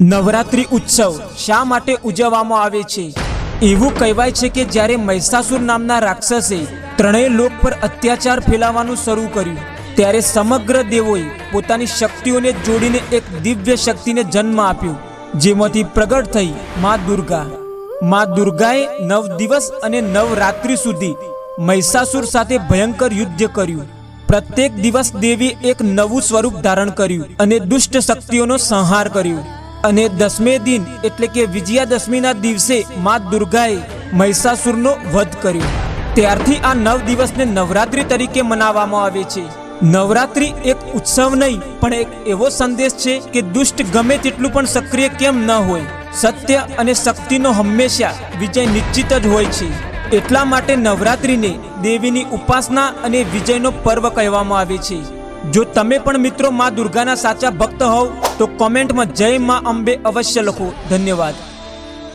નવરાત્રિ ઉત્સવ શા માટે ઉજવવામાં આવે છે? એવું કહેવાય છે કે જ્યારે મહિષાસુર નામના રાક્ષસે ત્રણેય લોક પર અત્યાચાર ફેલાવવાનું શરૂ કર્યું, ત્યારે સમગ્ર દેવોએ પોતાની શક્તિઓને જોડીને એક દિવ્ય શક્તિને જન્મ આપ્યો, જેમાંથી પ્રગટ થઈ મા દુર્ગા. મા દુર્ગાએ નવ દિવસ અને નવ રાત્રિ સુધી મહિષાસુર સાથે ભયંકર યુદ્ધ કર્યું. પ્રત્યેક દિવસ દેવી એક નવું સ્વરૂપ ધારણ કર્યું અને દુષ્ટ શક્તિઓનો સંહાર કર્યો. અને દસમે દિન, એટલે કે વિજયાદશમીના દિવસે મા દુર્ગાએ મહિષાસુરનો વધ કર્યો. ત્યારથી આ નવ દિવસને નવરાત્રિ તરીકે મનાવવામાં આવે છે. નવરાત્રિ એક ઉત્સવ નહીં, પણ એક એવો સંદેશ છે કે દુષ્ટ ગમે તેટલું પણ સક્રિય કેમ ન હોય. સત્ય અને શક્તિનો હંમેશા વિજય નિશ્ચિત જ હોય છે. એટલા માટે નવરાત્રિને દેવીની ઉપાસના અને વિજયનો પર્વ કહેવામાં આવે છે. જો તમે પણ મિત્રો મા દુર્ગાના સાચા ભક્ત હોવ તો કોમેન્ટમાં જય મા અંબે અવશ્ય લખો. ધન્યવાદ.